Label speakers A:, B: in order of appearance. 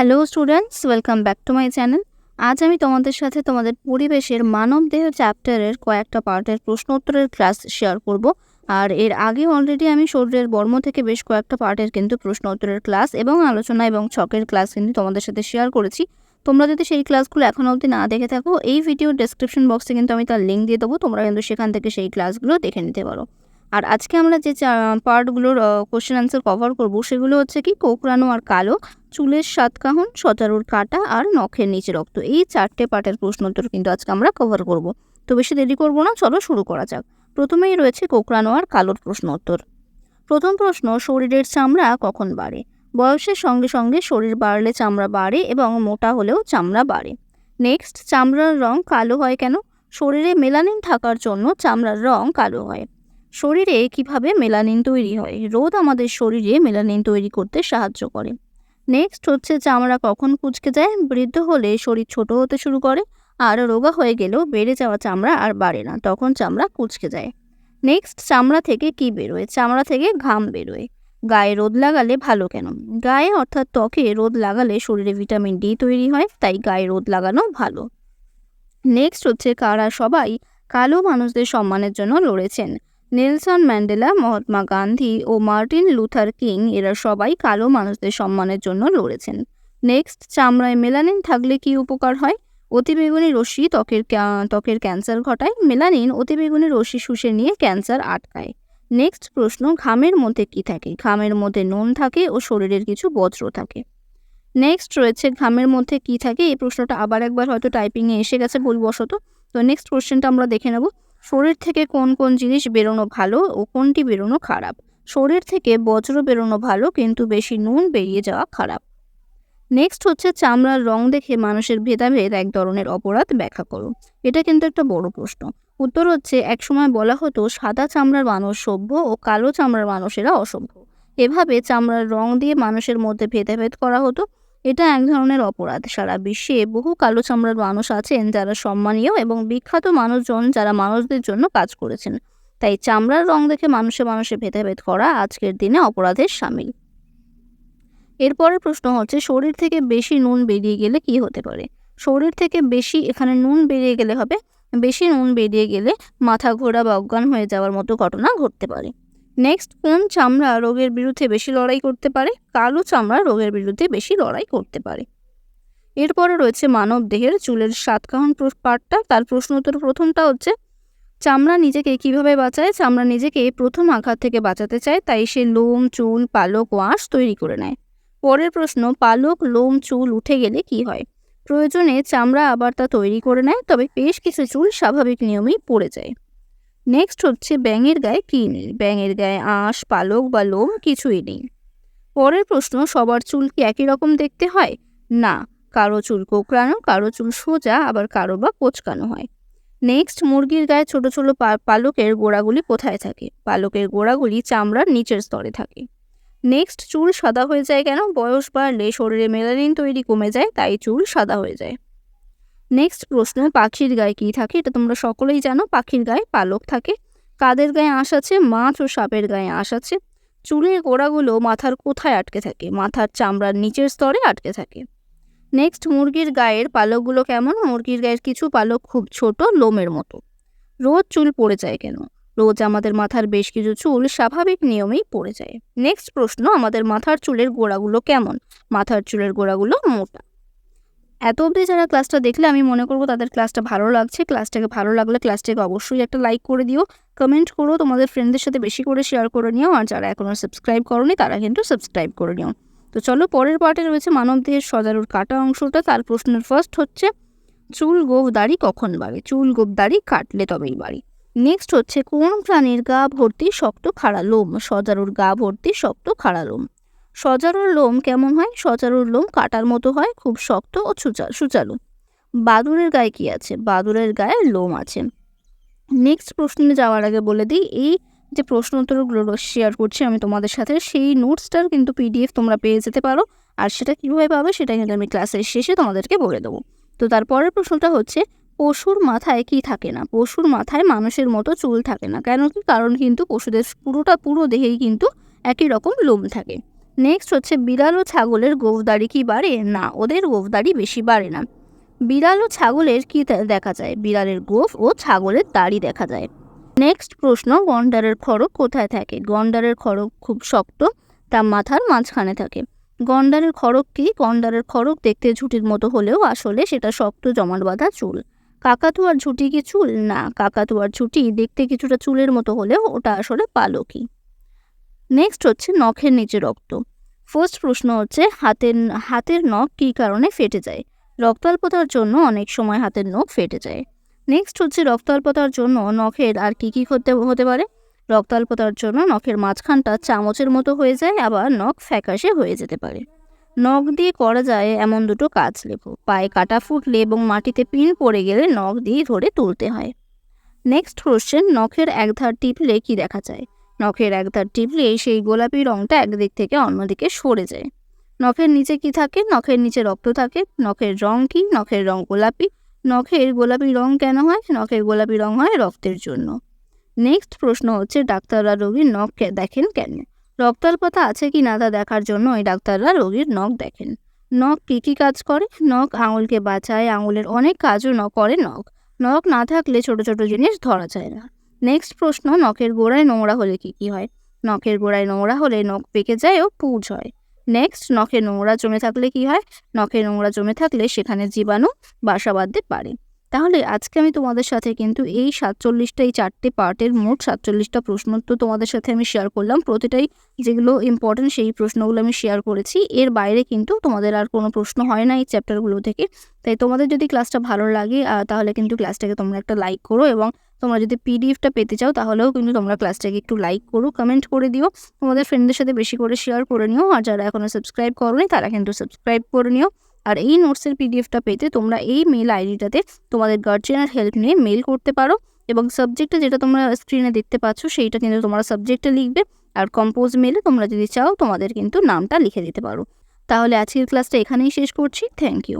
A: Hello students welcome back to my channel আজ আমি তোমাদের সাথে তোমাদের পরিবেশের মানবদেহ চ্যাপ্টারের কয়েকটা পার্টের প্রশ্ন উত্তরের ক্লাস শেয়ার করব। আর এর আগে অলরেডি আমি শরীরের বর্ম থেকে বেশ কয়েকটা পার্টের কিন্তু প্রশ্ন উত্তরের ক্লাস এবং আলোচনা এবং ছকের ক্লাস কিন্তু তোমাদের সাথে শেয়ার করেছি। তোমরা যদি সেই ক্লাসগুলো এখনও অবধি না দেখে থাকো, এই ভিডিওর ডেসক্রিপশন বক্সে কিন্তু আমি তার লিঙ্ক দিয়ে দেবো। তোমরা কিন্তু সেখান থেকে সেই ক্লাসগুলো দেখে নিতে পারো। আর আজকে আমরা যে পার্টগুলোর কোশ্চেন অ্যান্সার কভার করব সেগুলো হচ্ছে কি কোকড়ানো আর কালো, চুলের সাতকাহন, সজারুর কাটা আর নখের নিচে রক্ত। এই চারটে পার্টের প্রশ্ন উত্তর কিন্তু আজকে আমরা কভার করব। তো বেশি দেরি করব না, চলো শুরু করা যাক। প্রথমেই রয়েছে কোকড়ানো আর কালোর প্রশ্ন উত্তর। প্রথম প্রশ্ন, শরীরের চামড়া কখন বাড়ে? বয়সের সঙ্গে সঙ্গে শরীর বাড়লে চামড়া বাড়ে এবং মোটা হলেও চামড়া বাড়ে। নেক্সট চামড়ার রং কালো হয় কেন? শরীরে মেলানিন থাকার জন্য চামড়ার রং কালো হয়। শরীরে কীভাবে মেলানিন তৈরি হয়? রোদ আমাদের শরীরে মেলানিন তৈরি করতে সাহায্য করে। নেক্সট হচ্ছে চামড়া কখন কুচকে যায় বৃদ্ধ হলে শরীর ছোট হতে শুরু করে। আর রোগা হয়ে গেলেও বেড়ে যাওয়া চামড়া আর বাড়ে না, তখন চামড়া কুচকে যায়। নেক্সট চামড়া থেকে কি বেরোয়? চামড়া থেকে ঘাম বেরোয়। গায়ে রোদ লাগালে ভালো কেন? গায়ে অর্থাৎ ত্বকে রোদ লাগালে শরীরে ভিটামিন ডি তৈরি হয়, তাই গায়ে রোদ লাগানো ভালো। নেক্সট হচ্ছে কারা সবাই কালো মানুষদের সম্মানের জন্য লড়েছেন? নেলসন ম্যান্ডেলা, মহাত্মা গান্ধী ও মার্টিন লুথার কিং এরা সবাই কালো মানুষদের সম্মানের জন্য লড়েছেন। নেক্সট, চামড়ায় মেলানিন থাকলে কি উপকার হয়? অতিবেগুনি রশ্মি ত্বকের ত্বকের ক্যান্সার ঘটায়। মেলানিন অতিবেগুনি রশ্মি শুষে নিয়ে ক্যান্সার আটকায়। নেক্সট প্রশ্ন, ঘামের মধ্যে কি থাকে? ঘামের মধ্যে নুন থাকে ও শরীরের কিছু বজ্র থাকে। নেক্সট রয়েছে, ঘামের মধ্যে কি থাকে? এই প্রশ্নটা আবার একবার হয়তো টাইপিংয়ে এসে গেছে ভুলবশত। তো নেক্সট কোশ্চেনটা আমরা দেখে নেব। শরীর থেকে কোন কোন জিনিস বেরোনো ভালো ও কোনটি বেরোনো খারাপ? শরীর থেকে বজ্র বেরোনো ভালো, কিন্তু বেশি নুন বেরিয়ে যাওয়া খারাপ। নেক্সট হচ্ছে চামড়ার রং দেখে মানুষের ভেদাভেদ এক ধরনের অপরাধ ব্যাখ্যা করো। এটা কিন্তু একটা বড় প্রশ্ন। উত্তর হচ্ছে, একসময় বলা হতো, সাদা চামড়ার মানুষ সভ্য ও কালো চামড়ার মানুষেরা অসভ্য। এভাবে চামড়ার রং দিয়ে মানুষের মধ্যে ভেদাভেদ করা হতো। এটা এক ধরনের অপরাধ। সারা বিশ্বে বহু কালো চামড়ার মানুষ আছেন যারা সম্মানীয় এবং বিখ্যাত মানুষজন যারা মানুষদের জন্য কাজ করেছেন। তাই চামড়ার রং দেখে মানুষে মানুষে ভেদাভেদ করা আজকের দিনে অপরাধের সামিল। এরপরের প্রশ্ন হচ্ছে, শরীর থেকে বেশি নুন বেরিয়ে গেলে কি হতে পারে? শরীর থেকে বেশি এখানে নুন বেরিয়ে গেলে হবে, বেশি নুন বেরিয়ে গেলে মাথা ঘোরা বা অজ্ঞান হয়ে যাওয়ার মতো ঘটনা ঘটতে পারে। নেক্সট কোন চামড়া রোগের বিরুদ্ধে বেশি লড়াই করতে পারে? কালো চামড়া রোগের বিরুদ্ধে বেশি লড়াই করতে পারে। এরপরে রয়েছে মানব দেহের চুলের সাতকাহন পার্টটা তার প্রশ্ন উত্তর প্রথমটা হচ্ছে, চামড়া নিজেকে কীভাবে বাঁচায়? চামড়া নিজেকে প্রথম আঘাত থেকে বাঁচাতে চায়, তাই সে লোম, চুল, পালক ও আঁশ তৈরি করে নেয়। পরের প্রশ্ন, পালক, লোম, চুল উঠে গেলে কি হয়? প্রয়োজনে চামড়া আবার তা তৈরি করে নেয়, তবে বেশ কিছু চুল স্বাভাবিক নিয়মেই পড়ে যায়। নেক্সট হচ্ছে ব্যাঙের গায়ে কী নেই ব্যাঙের গায়ে আঁশ, পালক বা লোম কিছুই নেই। পরের প্রশ্ন, সবার চুল কি একই রকম দেখতে হয়? না, কারও চুল কোকড়ানো, কারও চুল সোজা, আবার কারও বা কোচকানো হয়। নেক্সট মুরগির গায়ে ছোট ছোট পালকের গোড়াগুলি কোথায় থাকে? পালকের গোড়াগুলি চামড়ার নিচের স্তরে থাকে। নেক্সট চুল সাদা হয়ে যায় কেন? বয়স বাড়লে শরীরে মেলানিন তৈরি কমে যায়, তাই চুল সাদা হয়ে যায়। নেক্সট প্রশ্ন পাখির গায়ে কী থাকে? এটা তোমরা সকলেই জানো, পাখির গায়ে পালক থাকে। কাদের গায়ে আঁশ আছে? মাছ ও সাপের গায়ে আঁশ আছে। চুলের গোড়াগুলো মাথার কোথায় আটকে থাকে? মাথার চামড়ার নিচের স্তরে আটকে থাকে। নেক্সট মুরগির গায়ের পালকগুলো কেমন? মুরগির গায়ের কিছু পালক খুব ছোট, লোমের মতো। রোজ চুল পড়ে যায় কেন? রোজ আমাদের মাথার বেশ কিছু চুল স্বাভাবিক নিয়মেই পড়ে যায়। নেক্সট প্রশ্ন, আমাদের মাথার চুলের গোড়াগুলো কেমন? মাথার চুলের গোড়াগুলো মোটা। এত অবধি যারা ক্লাসটা দেখলে আমি মনে করব তাদের ক্লাসটা ভালো লাগছে। ক্লাসটাকে ভালো লাগলে ক্লাসটাকে অবশ্যই একটা লাইক করে দিও কমেন্ট করো, তোমাদের ফ্রেন্ডদের সাথে বেশি করে শেয়ার করে নিও, আর যারা এখনও সাবস্ক্রাইব করনি তারা কিন্তু সাবস্ক্রাইব করে নিও। তো চলো পরের পার্টে রয়েছে মানবদেহের সজারুর কাটা অংশটা, তার প্রশ্নের ফার্স্ট হচ্ছে, চুল গোপ দাড়ি কখন বাড়ে? চুল গোপ দাড়ি কাটলে তবেই বাড়ি। নেক্সট হচ্ছে, কোন প্রাণীর গা ভর্তি শক্ত খাড়া লোম? সজারুর গা ভর্তি শক্ত খাড়া লোম। সজারুর লোম কেমন হয়? সজারুর লোম কাটার মতো হয়, খুব শক্ত ও সুচালু। বাদুরের গায়ে কি আছে? বাদুরের গায়ে লোম আছে। নেক্সট প্রশ্নে যাওয়ার আগে বলে দিই, এই যে প্রশ্ন উত্তরগুলো শেয়ার করছি আমি তোমাদের সাথে, সেই নোটসটার কিন্তু পিডিএফ তোমরা পেয়ে যেতে পারো। আর সেটা কীভাবে পাবে সেটা কিন্তু আমি ক্লাসের শেষে তোমাদেরকে বলে দেবো। তো তারপরের প্রশ্নটা হচ্ছে, পশুর মাথায় কি থাকে না? পশুর মাথায় মানুষের মতো চুল থাকে না। কেন কি? কারণ কিন্তু পশুদের পুরোটা, পুরো দেহেই কিন্তু একই রকম লোম থাকে। নেক্সট হচ্ছে বিড়াল ও ছাগলের গোফদাড়ি কি বাড়ে? না, ওদের গোফদাড়ি বেশি বাড়ে না। বিড়াল ও ছাগলের কি দেখা যায়? বিড়ালের গোফ ও ছাগলের দাড়ি দেখা যায়। নেক্সট প্রশ্ন, গন্ডারের খড়গ কোথায় থাকে? গন্ডারের খড়গ খুব শক্ত, তা মাথার মাঝখানে থাকে। গন্ডারের খড়গ কি? গন্ডারের খড়গ দেখতে ঝুঁটির মতো হলেও আসলে সেটা শক্ত জমাট বাঁধা চুল। কাকাতুয়ার ঝুঁটি কি চুল? না, কাকাতুয়ার ঝুঁটি দেখতে কিছুটা চুলের মতো হলেও ওটা আসলে পালকি। নেক্সট হচ্ছে নখের নিচে রক্ত। ফার্স্ট প্রশ্ন হচ্ছে, হাতের হাতের নখ কী কারণে ফেটে যায়? রক্তাল্পতার জন্য অনেক সময় হাতের নখ ফেটে যায়। নেক্সট হচ্ছে, রক্তাল্পতার জন্য নখের আর কি কী হতে হতে পারে? রক্তাল্পতার জন্য নখের মাঝখানটা চামচের মতো হয়ে যায়, আবার নখ ফ্যাকাশে হয়ে যেতে পারে। নখ দিয়ে করা যায় এমন দুটো কাজ, লেখো। পায়ে কাটা ফুটলে এবং মাটিতে পিন পড়ে গেলে নখ দিয়ে ধরে তুলতে হয়। নেক্সট কোশ্চেন নখের একধার টিপলে কি দেখা যায়? নখের একধার টিপলে সেই গোলাপি রঙটা একদিক থেকে অন্যদিকে সরে যায়। নখের নিচে কি থাকে? নখের নিচে রক্ত থাকে। নখের রং কি? নখের রং গোলাপি। নখের গোলাপি রং কেন হয়? নখের গোলাপি রং হয় রক্তের জন্য। নেক্সট প্রশ্ন হচ্ছে, ডাক্তাররা রোগীর নখ দেখেন কেন? রক্তাল্পতা আছে কি না তা দেখার জন্য ওই ডাক্তাররা রোগীর নখ দেখেন। নখ কী কী কাজ করে? নখ আঙুলকে বাঁচায়। আঙুলের অনেক কাজও ন, করে নখ। নখ না থাকলে ছোট ছোট জিনিস ধরা যায় না। নেক্সট প্রশ্ন, নখের গোড়ায় নোংরা হলে কি কি হয়? নখের গোড়ায় নোংরা হলে নখ পেকে যায় ও পুজ হয়। নেক্সট নখে নোংরা জমে থাকলে কি হয়? নখে নোংরা জমে থাকলে সেখানে জীবাণু বাসা বাঁধতে পারে। তাহলে আজকে আমি তোমাদের সাথে কিন্তু এই সাতচল্লিশটা, এই চারটে পার্টের মোট সাতচল্লিশটা প্রশ্ন তো তোমাদের সাথে আমি শেয়ার করলাম। প্রতিটাই যেগুলো ইম্পর্টেন্ট সেই প্রশ্নগুলো আমি শেয়ার করেছি। এর বাইরে কিন্তু তোমাদের আর কোনো প্রশ্ন হয় না এই চ্যাপ্টারগুলো থেকে। তাই তোমাদের যদি ক্লাসটা ভালো লাগে তাহলে কিন্তু ক্লাসটাকে তোমরা একটা লাইক করো এবং তোমরা যদি পিডিএফটা পেতে চাও, তাহলেও কিন্তু তোমরা ক্লাসটাকে একটু লাইক করো কমেন্ট করে দিও। তোমাদের ফ্রেন্ডদের সাথে বেশি করে শেয়ার করে নিও। আর যারা এখনও সাবস্ক্রাইব করোনি, তারা কিন্তু সাবস্ক্রাইব করে নিও। আর এই নোটসের পিডিএফটা পেতে তোমরা এই মেল আইডিটাতে তোমাদের গার্জিয়ানের হেল্প নিয়ে মেল করতে পারো এবং সাবজেক্টটা যেটা তোমরা স্ক্রিনে দেখতে পাচ্ছ সেইটা কিন্তু তোমরা সাবজেক্টে লিখবে আর কম্পোজ মেলে তোমরা যদি চাও তোমাদের কিন্তু নামটা লিখে দিতে পারো। তাহলে আজকের ক্লাসটা এখানেই শেষ করছি। Thank you